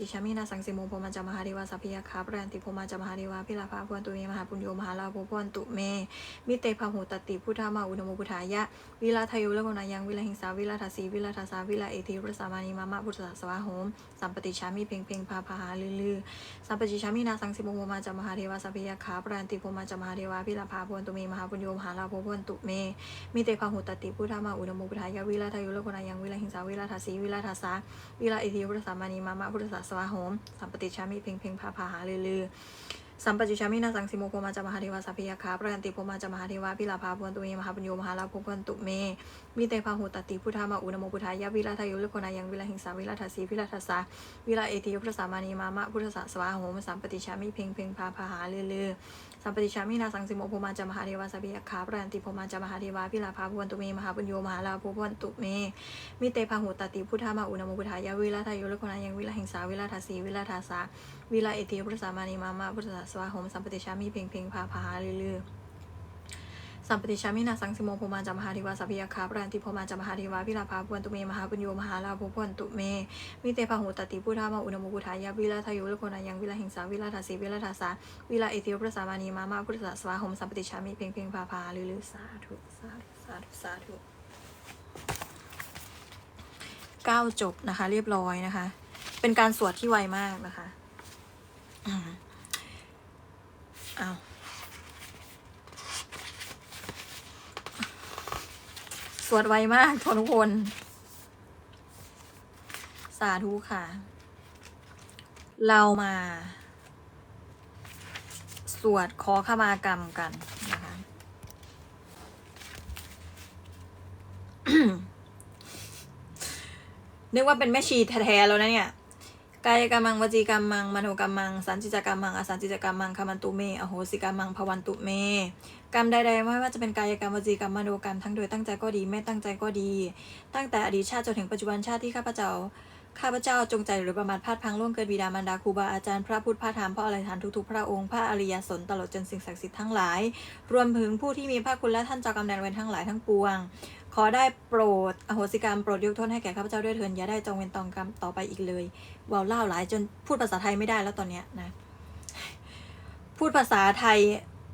อิชามินาสังสิโมโพมัจจมหาเทวาสัพยาคาปรันติโพมัจจมหาเทวาพิลาภาพวนตุเมมหาปุญโยมหาลาโภพวนตุเม มิเตพาหูตติพุทธามาอุณโมพุทธายะ วิลาทายุละโกนายังวิลาหิงสาวิลาทาสีวิลาทาสาวิลาเอธิรสามานิมามะพุทธสวาโหมสัมปติชามิเพ่งเพ่งพาพาหาลือลือสัมปติชามินาสังสิโมโพมัจจมหาเทวาสัพยาคาปรันติโพมัจจมหาเทวาพิลาภาพวนตุเมมหาปุญโยมหาลาโภพวนตุเม มิเตพาหูตติพุทธามาอุณโมพุทธายะวิลาทายุละโกนายังวิลาหิงสาวิลาทาสีวิลาทาสาวิลาเอิทิพุทธสามานีมามะพุทธสวาโหม สัมปติชามิเพ่งเพ่งพาพาหาลือลือสัมปจิชามินาสังสิโมโคมาจามหาเทวาสัพพิยาคาประกันติโพมาจามหาเทวาพิลาภาพวนตุเมมหาปัญโยมหาลาภพวนตุเมมิเตพาหูตติพุทธามาอุณโมพุทธายะวิลาทายุลโกนายังวิลาหิงสาวิลาทาสีวิลาทาสาวิลาเอติยุพระสามานีมามะพุทธสสวาโหมสัมปติชามิเพ่งเพ่งพาพาหาลือลือ สัมปติชามินาสังสิโมภูมาจามหาเทวาสัพพิยคาปรันติภูมาจามหาเทวาพิลาภาพวนตุเมมหาปุญโยมหาลาภพวนตุเมมิเตพาหูตติพุทธามาอุณโมพุทธายาวิลาทายุลคนายังวิลาหิงสาวิลาทาสีวิลาทาสาวิลาเอติพุทธสามานีมามาพุทธสวาหมสัมปติชามิเพ่งเพ่งพาพาลือ สัมปติชามินาสังสิโมโพมาจามหาธิวาสัพพิยาคาปรันติโพมาจามหาธิวาพิลาภาพวนตุเมมหาปุญโยมหาลาภพวนตุเมมิเตพาหูตติพุทธามาอุณโมพุทายะวิลาทายุลโกนายังวิลาหิงสาวิลาทาสีวิลาทาสาวิลาเอติพุทธสามานีมามาพุทธสวาโหมสัมปติชามิเพ่งเพ่งพาพาลือลือสาธุสาธุสาธุสาธุเก้าจบนะคะ เรียบร้อยนะคะ เป็นการสวดที่ไวมากนะคะอ้าว สวดไวมากทุกคน สาธุค่ะ เรามา สวดขอขมากรรมกันนะคะนึกว่าเป็นแม่ชีแท้ๆแล้วนะเนี่ย กายกรรมังวจีกรรมังมโนกรรมัง สันจิจกรรมังอสันจิจกรรมังคมันตุเมอโหสิกรรมังภวันตุเม กรรมใดๆไม่ว่าจะเป็นกายกรรมวจีกรรมมโนกรรมทั้งโดยตั้งใจก็ดีไม่ตั้งใจก็ดี ตั้งแต่อดีตชาติจนถึงปัจจุบันชาติที่ข้าพเจ้า ข้าพเจ้าจงใจหรือประมาทพลาดพังล่วงเกินบิดามารดาครูบาอาจารย์พระพุทธพระธรรมพระอรหันต์ทุกๆ พระองค์พระอริยสนตลอดจนสิ่งศักดิ์สิทธิ์ทั้งหลาย รวมถึงผู้ที่มีพระคุณและท่านเจ้ากรรมนายเวรทั้งหลายทั้งปวง ขอได้โปรดอโหสิกรรมโปรดยกโทษให้แก่ข้าพเจ้าด้วยเถิดอย่าได้จองเวรตองกรรมต่อไปอีกเลยเว่าเล่าหลายจนพูดภาษาไทยไม่ได้แล้วตอนเนี้ยนะพูดภาษาไทย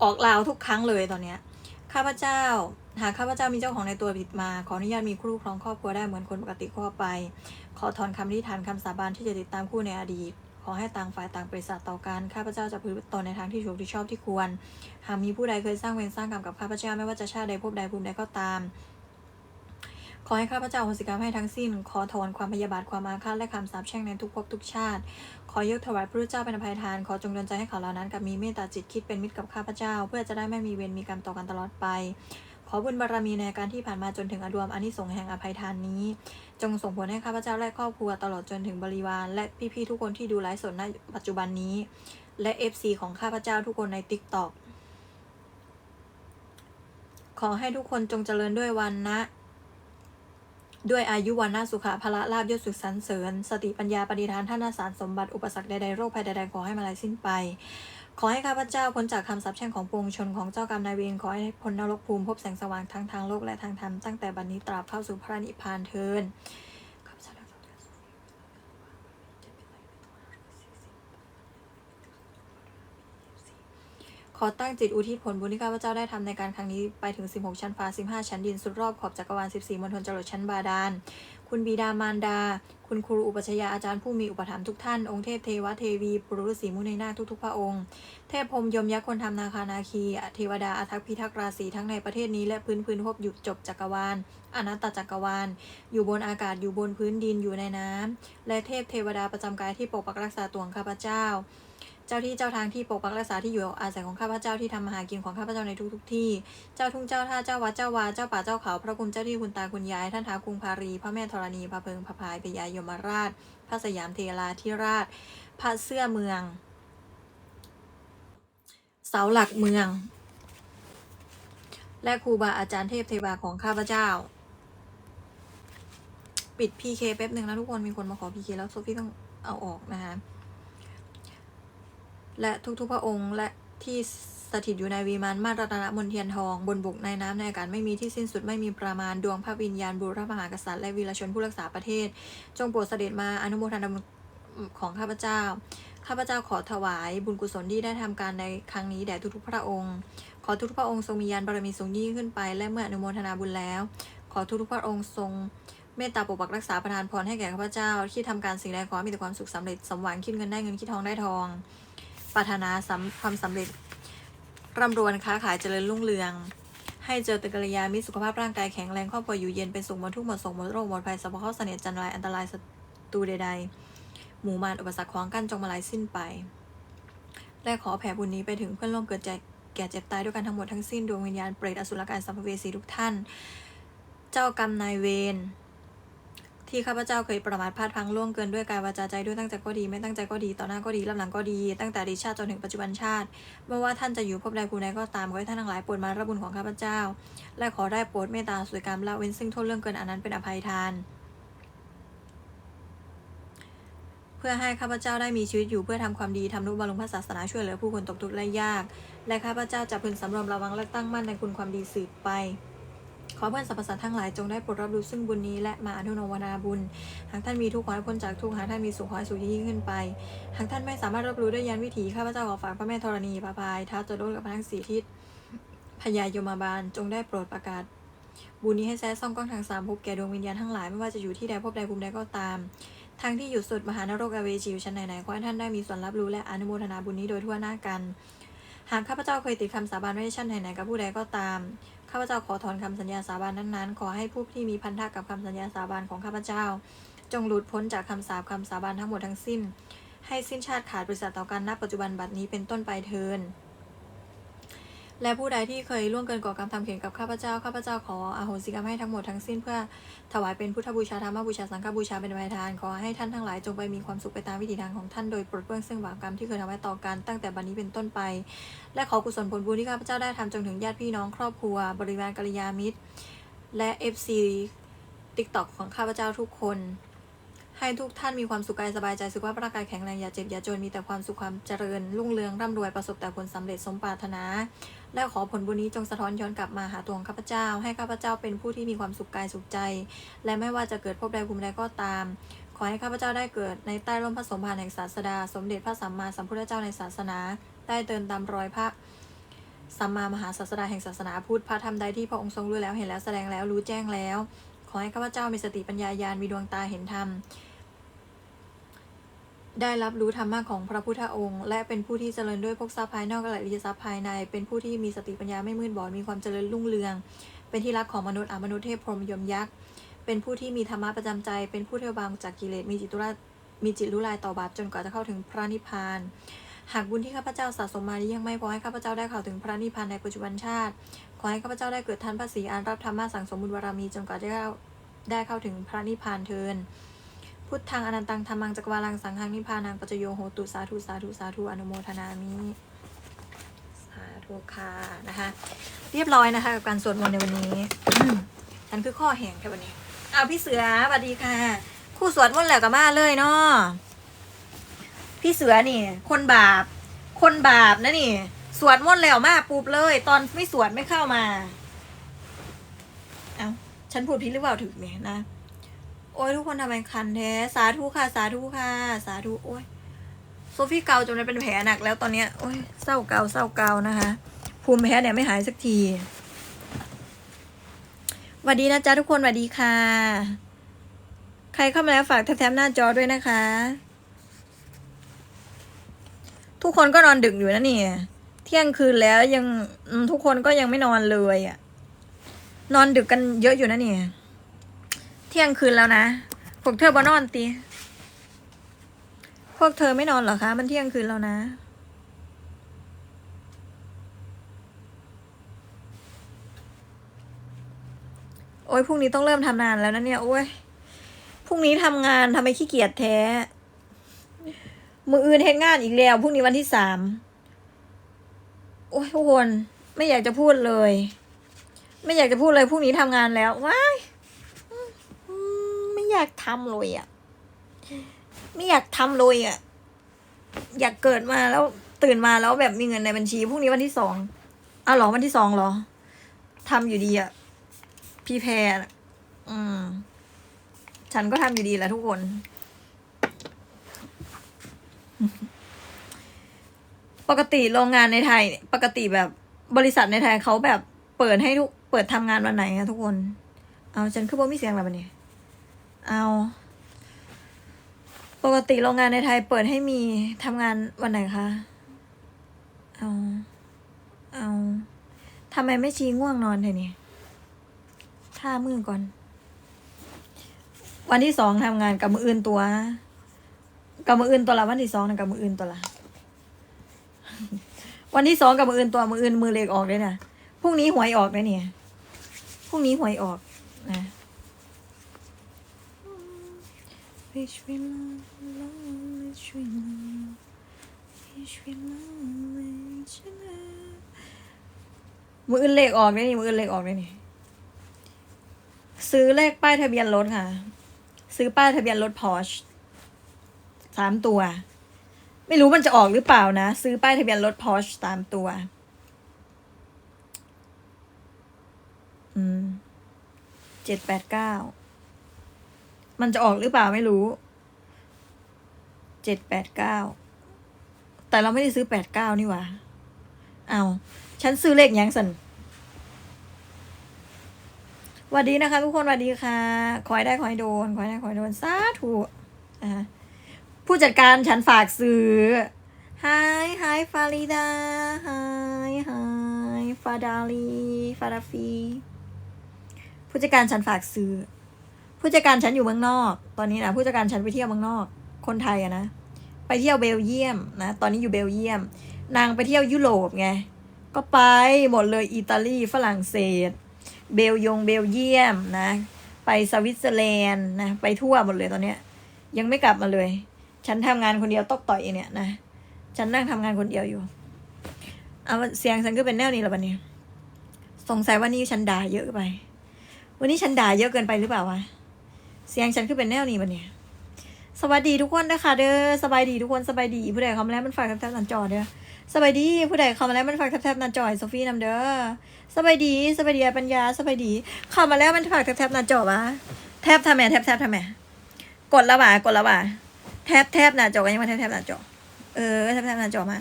ออกลาวทุกครั้งเลยตอนเนี้ยข้าพเจ้าหากข้าพเจ้ามีเจ้าของในตัวผิดมา ขออนุญาตมีคู่ครองครอบครัวได้เหมือนคนปกติทั่วไป อถอนคำที่ฐานคำสาบานที่จะติดตามคู่ในอดีต ขอให้ต่างฝ่ายต่างปริษัทต่อกัน ข้าพเจ้าจะพฤติตนในทางที่ถูกที่ชอบที่ควร หากมีผู้ใดเคยสร้างเวรสร้างกรรมกับข้าพเจ้าไม่ว่าจะชาติใดภพใดภูมิใดก็ตาม ขอให้ข้าพเจ้าอโหสิกรรมให้ทั้งสิ้น ขอถอนความพยาบาทความอาฆาตและคำสาปแช่งในทุกภพทุกชาติ ขอยกถวายพระพุทธเจ้าเป็นอภัยทาน ขอจงดลใจให้เขาเหล่านั้นกับมีเมตตาจิตคิดเป็นมิตรกับข้าพเจ้า เพื่อจะได้ไม่มีเวรมีกรรมต่อกันตลอดไป อบุญบารมีในการที่ผ่านมาจนถึงอดวมอานิสงส์แห่งอภัยทานนี้ จงส่งผลให้ข้าพเจ้าและครอบครัวตลอดจนถึงบริวาร และพี่ๆทุกคนที่ดูไลฟ์สดณปัจจุบันนี้ และ FC ของข้าพเจ้าทุกคนใน TikTok ขอให้ทุกคนจงเจริญด้วยวันนะ ด้วยอายุวันนาสุขะพละลาบยศสุขสันเสริญ สติปัญญาปฏิทานท่านสารสมบัติอุปสรรคใดๆโรคภัยใดๆขอให้มาลายสิ้นไป ขอให้ข้าพเจ้าพ้นจากคำสาปแช่งของปวงชนของเจ้ากรรมนายเวรขอให้พ้นนรกภูมิพบแสงสว่างทั้งทางโลกและทางธรรมตั้งแต่บัดนนี้ตราบเข้าสู่พระนิพพานเทินข้าพเจ้าได้ทำการสวดขอตั้งจิตอุทิศผลบุญที่ข้าพเจ้าได้ทำในการครั้งนี้ไปถึง 16 ชั้นฟ้า 15 ชั้นดิน สุดรอบขอบจักรวาล 14 มณฑลจรดชั้นบาดาล คุณบิดามารดา คุณครูอุปชฌาอาจารย์ผู้มีอุปถัมภ์ทุกท่าน องค์เทพเทวเทวี ปุรุษสีมุนีนาทุกๆ พระองค์ เทพพรมยมยักษ์คนทำนาคานาคี เทวดาอาทักพิทักษ์ราศีทั้งในประเทศนี้และพื้นพื้นภพหยุดจบจักรวาล อนัตตจักรวาล อยู่บนอากาศอยู่บนพื้นดินอยู่ในน้ำและเทพเทวดาประจำกายที่ปกปักรักษาตัวงข้าพเจ้า เจ้าที่เจ้าทางที่ปกปักรักษาที่อยู่อาศัยของข้าพเจ้าที่ทำมาหากินของข้าพเจ้าในทุกๆที่ เจ้าทุ่งเจ้าท่าเจ้าวัดเจ้าวาเจ้าป่าเจ้าเขา พระคุณเจ้าที่คุณตาคุณยาย ท่านท้าวกรุงพารีพระแม่ธรณีพระเพิงพระพายพญายมราช พระสยามเทราธิราช พระเสื้อเมือง เสาหลักเมือง และครูบาอาจารย์เทพเทวาของข้าพเจ้า ปิดพีเคแป๊บหนึ่งนะทุกคนมีคนมาขอพีเคแล้วโซฟี่ต้องเอาออกนะคะ และทุกๆพระองค์ และที่สถิตอยู่ในวีมานมาตรตนมนเทียนทอง บนบกในน้ำในอากาศไม่มีที่สิ้นสุดไม่มีประมาณดวงพระวิญญาณบุรพมหากษัตริย์และวีรชนผู้รักษาประเทศ จงโปรดเสด็จมาอนุโมทนาบุญของข้าพเจ้า ข้าพเจ้าขอถวายบุญกุศลที่ได้ทำการในครั้งนี้แด่ทุกๆพระองค์ ขอทุกๆพระองค์ทรงมียานบารมีสูงยิ่งขึ้นไป และเมื่ออนุโมทนาบุญแล้ว ขอทุกๆพระองค์ทรงเมตตาปกปักรักษาประทานพรให้แก่ข้าพเจ้าที่ทำการสิ่งใดขอมีแต่ความสุขสำเร็จสมหวังคิดเงินได้เงินคิดทองได้ทอง ปรารถนาสำความสำเร็จร่ำรวยค้าขายเจริญรุ่งเรือง ให้เจอตกัลยามิตรสุขภาพร่างกายแข็งแรงครอบครัวอยู่เย็นเป็นสุขหมดทุกหมดโศกหมดโรคหมดภัยสัพพะเคราะห์เสน่ห์จันไรอันตรายศัตรูใด ๆ หมู่มารอุปสรรคขวางกั้นจงมาลายสิ้นไปและขอแผ่บุญนี้ไปถึงเพื่อนร่วมเกิดแก่แก่เจ็บตายด้วยกันทั้งหมดทั้งสิ้นดวงวิญญาณเปรตอสุรกายสัมภเวสีทุกท่าน เจ้ากรรมนายเวร ที่ข้าพเจ้าเคยประมาทพลาดพังล่วงเกินด้วยกายวาจาใจด้วยตั้งใจก็ดีไม่ตั้งใจก็ดีต่อหน้าก็ดีรับหลังก็ดี ตั้งแต่ดีชาติจนถึงปัจจุบันชาติไม่ว่าท่านจะอยู่ภพใดภูใดก็ตามขอให้ท่านทั้งหลายโปรดมารับบุญของข้าพเจ้า และขอได้โปรดเมตตาสวยกรรมละเว้นซึ่งโทษเรื่องเกินอันนั้นเป็นอภัยทาน เพื่อให้ข้าพเจ้าได้มีชีวิตอยู่เพื่อทำความดีทำนุบำรุงพระศาสนาช่วยเหลือผู้คนตกทุกข์และยาก และข้าพเจ้าจะพึงสำรวมระวังและตั้งมั่นในคุณความดีสืบไป อเพื่อนสรรพสัตว์ทั้งหลายจงได้โปรดรับรู้ซึ่งบุญนี้และมาอนุโมทนาบุญ หากท่านมีทุกข์ขอให้พ้นจากทุกข์หากท่านมีสุขขอให้สุขยิ่งขึ้นไป หากท่านไม่สามารถรับรู้ได้ยยานวิถีข้าพเจ้าขอฝากพระแม่ธรณีพระพายท้าวจรดกับพระทั้งสี่ทิศพญายมบาลจงได้โปรดประกาศบุญนี้ให้แท้ซ่องกล้องทางสามภพแก่ดวงวิญญาณทั้งหลายไม่ว่าจะอยู่ที่ใดภพใดภูมิใดก็ตามทั้งที่อยู่สุดมหานรกอเวจีอยู่ชั้นไหนๆขอให้ท่านได้มีส่วนรับรู้และอนุโมทนาบุญนี้โดยทั่วหน้ากัน หากข้าพเจ้าเคยติดคำสาบานไว้ชั้นไหนๆกับผู้ใดก็ตาม ข้าพเจ้าขอถอนคำสัญญาสาบานนั้นๆ ขอให้ผู้ที่มีพันธะกับคำสัญญาสาบานของข้าพเจ้า จงหลุดพ้นจากคำสาบคำสาบานทั้งหมดทั้งสิ้น ให้สิ้นชาติขาดบริษัทต่อกันณปัจจุบันบัดนี้เป็นต้นไปเทิน และผู้ใดที่เคยล่วงเกินก่อกรรมทำเข็นกับข้าพเจ้า ข้าพเจ้าขออโหสิกรรมให้ทั้งหมดทั้งสิ้นเพื่อถวายเป็นพุทธบูชาธรรมบูชาสังฆบูชาเป็นไวยทาน ขอให้ท่านทั้งหลายจงไปมีความสุขไปตามวิถีทางของท่านโดยปลดเปลื้องซึ่งบาปกรรมที่เคยทำไว้ต่อกันตั้งแต่บัดนี้เป็นต้นไป และขอกุศลผลบุญที่ข้าพเจ้าได้ทำจนถึงญาติพี่น้องครอบครัว บริวารกัลยาณมิตร และ FC TikTok ของข้าพเจ้าทุกคนให้ทุกท่านมีความสุขกายสบายใจสุขภาพร่างกายแข็งแรงอย่าเจ็บอย่าจนมีแต่ความสุขความเจริญรุ่งเรืองร่ำรวยประสบแต่ผลสำเร็จสมปรารถนา และขอผลบุญนี้จงสะท้อนย้อนกลับมาหาตัวของข้าพเจ้า ให้ข้าพเจ้าเป็นผู้ที่มีความสุขกายสุขใจ และไม่ว่าจะเกิดภพใดภูมิใดก็ตาม ขอให้ข้าพเจ้าได้เกิดในใต้ร่มพระสมภารแห่งศาสดา สมเด็จพระสัมมาสัมพุทธเจ้าในศาสนา ได้เดินตามรอยพระสัมมามหาศาสดาแห่งศาสนาพุทธพระธรรมใดที่พระองค์ทรงรู้แล้วเห็นแล้วแสดงแล้วรู้แจ้งแล้ว ขอให้ข้าพเจ้ามีสติปัญญาญาณมีดวงตาเห็นธรรม ได้รับรู้ธรรมะของพระพุทธองค์ และเป็นผู้ที่เจริญด้วยภพทรัพย์ภายนอกและอริยทรัพย์ภายใน เป็นผู้ที่มีสติปัญญาไม่มืดบอดมีความเจริญรุ่งเรือง เป็นที่รักของมนุษย์อมนุษย์เทพพรหมยมยักษ์เป็นผู้ที่มีธรรมะประจำใจ เป็นผู้เที่บางจากกิเลสมีจิตุระมีจิตรู้ลายต่อบาปจนกว่าจะเข้าถึงพระนิพพานหากบุญที่ข้าพเจ้าสะสมมานี้ยังไม่พอให้ข้าพเจ้าได้เข้าถึงพระนิพพานในปัจจุบันชาติ ขอให้ข้าพเจ้าได้เกิดทันภาษีอันรับธรรมะสั่งสมบุญบารมีจนกว่าจะได้เข้าได้เข้าถึงพระนิพพานเทิน พุทธังอนันตังธรรมังจักรวาลังสังฆังนิพพานังปัจโยโหตุสาธุสาธุสาธุอนุโมทนามิสาธุค่ะนะคะ เรียบร้อยนะคะ กับการสวดมนต์ในวันนี้ฉันคือข้อแห่งแค่วันนี้เอาพี่เสือสวัสดีค่ะ คู่สวดมนต์แล้วกับมาเลยเนาะพี่เสือนี่ คนบาป คนบาปนะนี่ สวดมนต์แล้วมาปุ๊บเลย ตอนไม่สวดไม่เข้ามา เอาฉันพูดผิดหรือเปล่าถึงเนี่ยนะ โอ้ยทุกคนทำไมคันแท้ สาธุค่ะ สาธุค่ะ สาธุโอ้ยโซฟี่เกาจนเป็นแผลหนักแล้วตอนเนี้ยโอ้ยเศร้าเกาเศร้าเกานะคะ ภูมิแพ้เนี่ยไม่หายสักทีสวัสดีนะจ๊ะทุกคนสวัสดีค่ะ ใครเข้ามาแล้วฝากแท็บหน้าจอด้วยนะคะ ทุกคนก็นอนดึกอยู่นะเนี่ย เที่ยงคืนแล้วยังทุกคนก็ยังไม่นอนเลยอะนอนดึกกันเยอะอยู่นะเนี่ย ที่ยงคืนแล้วนะ พวกเธอบอนอนตีพวกเธอไม่นอนเหรอคะ มันเที่ยงคืนแล้วนะโอ้ยพรุ่งนี้ต้องเริ่มทำงานแล้วนะเนี่ยโอ้ยพรุ่งนี้ทำงานทำไมขี้เกียจแท้ มืออื่นเฮ็ดงานอีกแล้วพรุ่งนี้วันที่สามโอ้ยทุกคนไม่อยากจะพูดเลย ไม่อยากจะพูดเลยพรุ่งนี้ทำงานแล้วว้าย อยากทำเลยอะ ไม่อยากทำเลยอะ อยากเกิดมาแล้วตื่นมาแล้วแบบมีเงินในบัญชีพรุ่งนี้วันที่สองอ้าวหรอวันที่สองหรอทำอยู่ดีอะ พี่แพรอืม ฉันก็ทำอยู่ดีแหละทุกคน ปกติโรงงานในไทย ปกติแบบบริษัทในไทยเขาแบบเปิดให้ทุกเปิดทำงานวันไหนอะทุกคน เอาฉันคือบ่มีเสียงแล้วบัดนี้ เอา ปกติโรงงานในไทยเปิดให้มีทำงานวันไหนคะ เอา เอาทำไมไม่ชี้ง่วงนอนเธอนี่ท่ามือก่อน วันที่สองทำงานกับมืออื่นตัว กับมืออื่นตัวละวันที่สองนะกับมืออื่นตัวละวันที่สองกับมืออื่นตัวมืออื่นมือเล็กออกเลยนะพรุ่งนี้หวยออกเลยเนี่ยพรุ่งนี้หวยออกนะ Wish we love, love, wish we love, wish we love each other มืออื่นเลขออกเลยนี่มืออื่นเลขออกเลยนี่ ซื้อเลขป้ายทะเบียนรถค่ะ ซื้อป้ายทะเบียนรถพอชสามตัว ไม่รู้มันจะออกหรือเปล่านะ ซื้อป้ายทะเบียนรถพอชสามตัว อืมเจ็ดแปดเก้า มันจะออกหรือเปล่าไม่รู้ เจ็ดแปดเก้า แต่เราไม่ได้ซื้อแปดเก้านี่หว่าเอาฉันซื้อเลขยังสันวัสดีนะคะ ทุกคนวัสดีค่ะคอยได้คอยโดนคอยได้คอยโดนสาธุอ่าผู้จัดการฉันฝากซื้อ Hi Hi ฟาริดา Hi Hi ฟาดาลีฟาดาฟีผู้จัดการฉันฝากซื้อ ผู้จัดการฉันอยู่เมืองนอก ตอนนี้นะผู้จัดการฉันไปเที่ยวเมืองนอก คนไทยอะนะไปเที่ยวเบลเยียมนะตอนนี้อยู่เบลเยียม นางไปเที่ยวยุโรปไงก็ไปหมดเลยอิตาลีฝรั่งเศส เบลยงเบลเยียมนะ ไปสวิตเซอร์แลนด์นะไปทั่วหมดเลยตอนเนี้ย ยังไม่กลับมาเลย ฉันทำงานคนเดียวตอกต่อยเนี่ยนะฉันนั่งทำงานคนเดียวอยู่เอาเสียงฉันก็เป็นแนวนี้และวันนี้สงสัยวันนี้ฉันด่าเยอะไป วันนี้ฉันด่าเยอะเกินไปหรือเปล่าวะ เสียงฉันคือเป็นแนวนี้วันนี้สวัสดีทุกคนนะคะเด้อสบายดีทุกคนสบายดีผู้ใดเข้ามาแล้วมันฝากแทบๆหน้าจอเด้อสบายดีผู้ใดเข้ามาแล้วมันฝากแทบๆหน้าจอให้โซฟี่นำเด้อสบายดีสบายดีปัญญาสบายดีเข้ามาแล้วมันฝากแทบๆหน้าจอวะแทบทำไมแทบแทบทำไมกดแล้วว่ะกดแล้วว่ะแทบแทบหน้าจอกันยังมาแทบแทบหน้าจอเออแทบแทบหน้าจอมา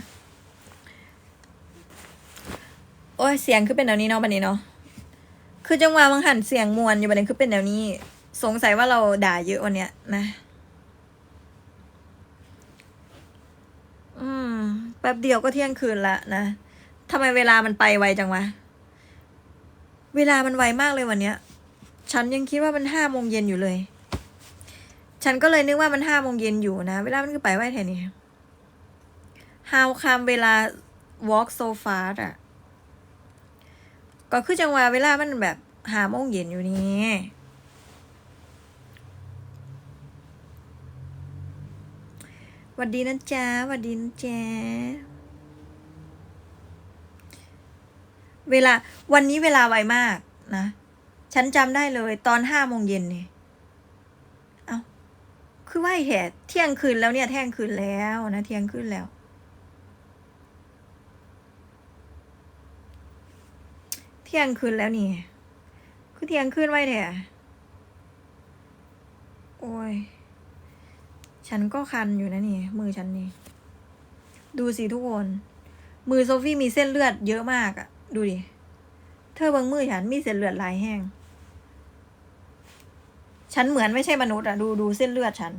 โอ้ยเสียงคือเป็นแนวนี้เนาะบันนี้เนาะคือจังหวะบางหันเสียงมวนอยู่บันนี้คือเป็นแนวนี้ สงสัยว่าเราด่าเยอะวันเนี้ยนะ อืม แป๊บเดียวก็เที่ยงคืนละนะทำไมเวลามันไปไวจังวะ เวลามันไวมากเลยวันเนี้ย ฉันยังคิดว่ามันห้าโมงเย็นอยู่เลย ฉันก็เลยนึกว่ามันห้าโมงเย็นอยู่นะ เวลามันคือไปไวแท่นี้ How come เวลา walk so fast อะก็คือจังหวะเวลามันแบบหาโมงเย็นอยู่นี่ วัดดีนะจ๊ะวัดดีนะจ๊ะเวลาวันนี้เวลาไวมากนะ ฉันจำได้เลยตอนห้าโมงเย็นเนี่ยเอาคือว่าแห่เที่ยงคืนแล้วเนี่ยเที่ยงคืนแล้วนะเที่ยงคืนแล้ว เที่ยงคืนแล้วนี่ คือเที่ยงคืนไว้แท้โอ้ย ฉันก็คันอยู่นะนี่ มือฉันนี่ ดูสิทุกคน มือโซฟี่มีเส้นเลือดเยอะมากอะดูดิ เธอเบางมือฉันมีเส้นเลือดลายแห้ง ฉันเหมือนไม่ใช่มนุษย์อะดูดูเส้นเลือดฉัน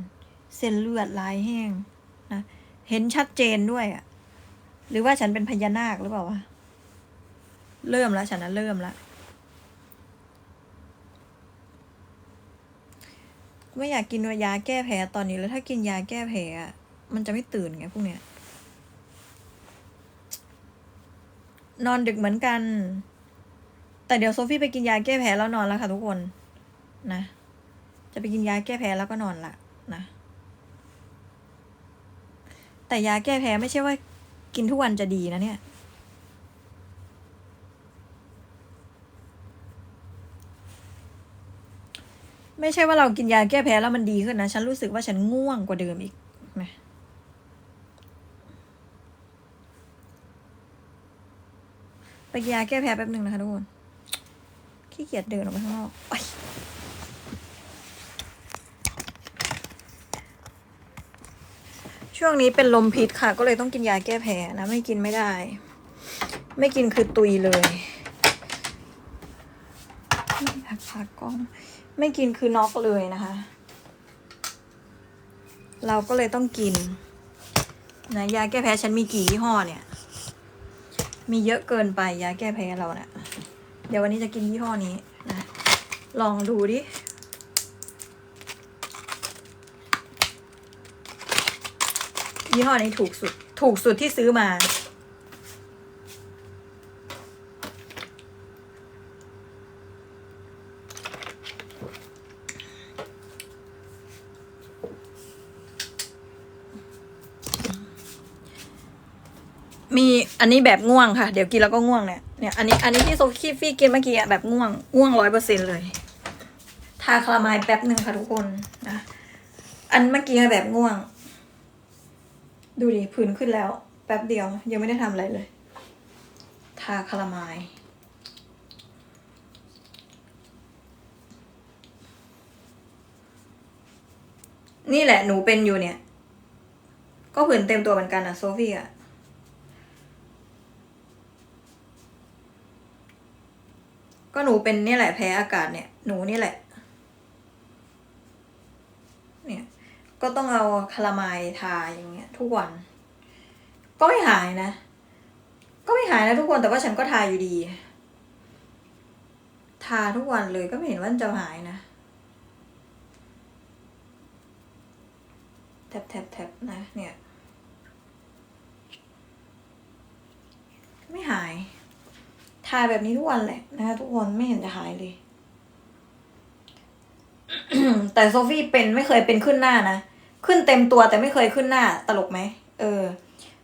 เส้นเลือดลายแห้งนะ เห็นชัดเจนด้วยอะหรือว่าฉันเป็นพญานาคหรือเปล่าวะ เริ่มแล้วฉันนะเริ่มแล้ว ไม่อยากกินยาแก้แพ้ตอนนี้แล้วถ้ากินยาแก้แพ้อะมันจะไม่ตื่นไงพวกเนี้ย นอนดึกเหมือนกัน แต่เดี๋ยวโซฟี่ไปกินยาแก้แพ้แล้วนอนแล้วค่ะทุกคน นะ จะไปกินยาแก้แพ้แล้วก็นอนละนะ แต่ยาแก้แพ้ไม่ใช่ว่ากินทุกวันจะดีนะเนี่ย ไม่ใช่ว่าเรากินยาแก้แพ้แล้วมันดีขึ้นนะ ฉันรู้สึกว่าฉันง่วงกว่าเดิมอีกนะไปยาแก้แพ้แป๊บหนึ่งนะคะทุกคน ขี้เกียจเดินออกไปข้างนอกช่วงนี้เป็นลมพิษค่ะ ก็เลยต้องกินยาแก้แพ้นะ ไม่กินไม่ได้ ไม่กินคือตุยเลยไม่อยากพักกล้อง ไม่กินคือน็อกเลยนะคะ เราก็เลยต้องกินนะยาแก้แพ้ฉันมีกี่ยี่ห้อเนี่ย มีเยอะเกินไปยาแก้แพ้เราเนะี่ยเดี๋ยววันนี้จะกินยี่ห้อนี้นะลองดูดิยี่ห้อนี้ถูกสุด ถูกสุดที่ซื้อมา มี อันนี้แบบง่วงค่ะ เดี๋ยวกินแล้วก็ง่วงเนี่ยเนี่ยอันนี้อันนี้ที่โซคีฟี่กินเมื่อกี้อะแบบง่วงง่วงร้อยเปอร์เซ็นเลยทาคลามายแป๊บหนึ่งค่ะทุกคนนะอันเมื่อกี้แบบง่วง ดูดิผื่นขึ้นแล้ว แป๊บเดียว ยังไม่ได้ทำอะไรเลย ทาคลามายนี่แหละหนูเป็นอยู่เนี่ย ก็ผื่นเต็มตัวเหมือนกันอะโซฟี่อะ ก็หนูเป็นนี่แหละแพ้อากาศเนี่ย หนูนี่แหละ เนี่ย ก็ต้องเอาคารามายทาอย่างเงี้ย ทุกวัน ก็ไม่หายนะ ก็ไม่หายนะทุกคนแต่ว่าฉันก็ทาอยู่ดี ทาทุกวันเลยก็ไม่เห็นว่าจะหายนะแทบแทบแทบนะเนี่ย ไม่หาย ทาแบบนี้ทุกวันแหละนะคะทุกคนไม่เห็นจะหายเลย แต่โซฟี่เป็นไม่เคยเป็นขึ้นหน้านะขึ้นเต็มตัวแต่ไม่เคยขึ้นหน้าตลกไหมเออ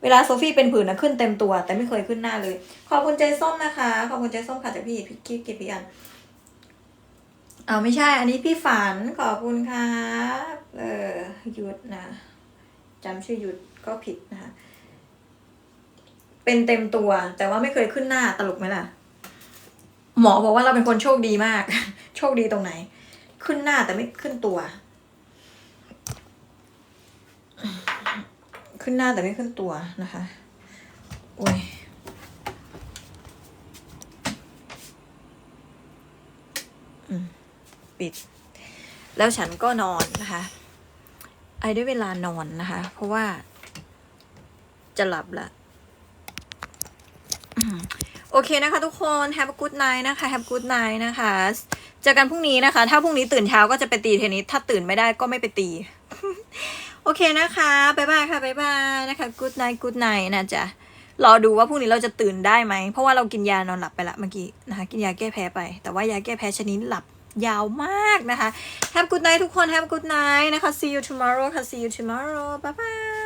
เวลาโซฟี่เป็นผื่นนะขึ้นเต็มตัว แต่ไม่เคยขึ้นหน้าเลย ขอบคุณใจส้มนะคะขอบคุณใจส้มค่ะจากพี่พี่กิ๊กกิพี่อันเอาไม่ใช่ อันนี้พี่ฝันขอบคุณค่ะเออหยุดนะจำชื่อหยุดก็ผิดนะคะ เป็นเต็มตัว แต่ว่าไม่เคยขึ้นหน้าตลกไหมล่ะ หมอบอกว่าเราเป็นคนโชคดีมาก โชคดีตรงไหน ขึ้นหน้าแต่ไม่ขึ้นตัว ขึ้นหน้าแต่ไม่ขึ้นตัวนะคะโอ้ยอปิด แล้วฉันก็นอนนะคะ ไอได้เวลานอนนะคะ เพราะว่าจะหลับละ โอเคนะคะทุกคน Have a good night นะคะ Have a good night นะคะ เจอกันพรุ่งนี้นะคะ ถ้าพรุ่งนี้ตื่นเช้าก็จะไปตีเทนนิส ถ้าตื่นไม่ได้ก็ไม่ไปตี โอเคนะคะบ๊ายบายค่ะบ๊ายบายนะคะ good night good night นะจ๊ะ รอดูว่าพรุ่งนี้เราจะตื่นได้ไหม เพราะว่าเรากินยานอนหลับไปละเมื่อกี้นะคะ กินยาแก้แพ้ไป แต่ว่ายาแก้แพ้ชนิดหลับยาวมากนะคะ Have a good night ทุกคน Have a good night นะคะ see you tomorrow ค่ะ see you tomorrow bye bye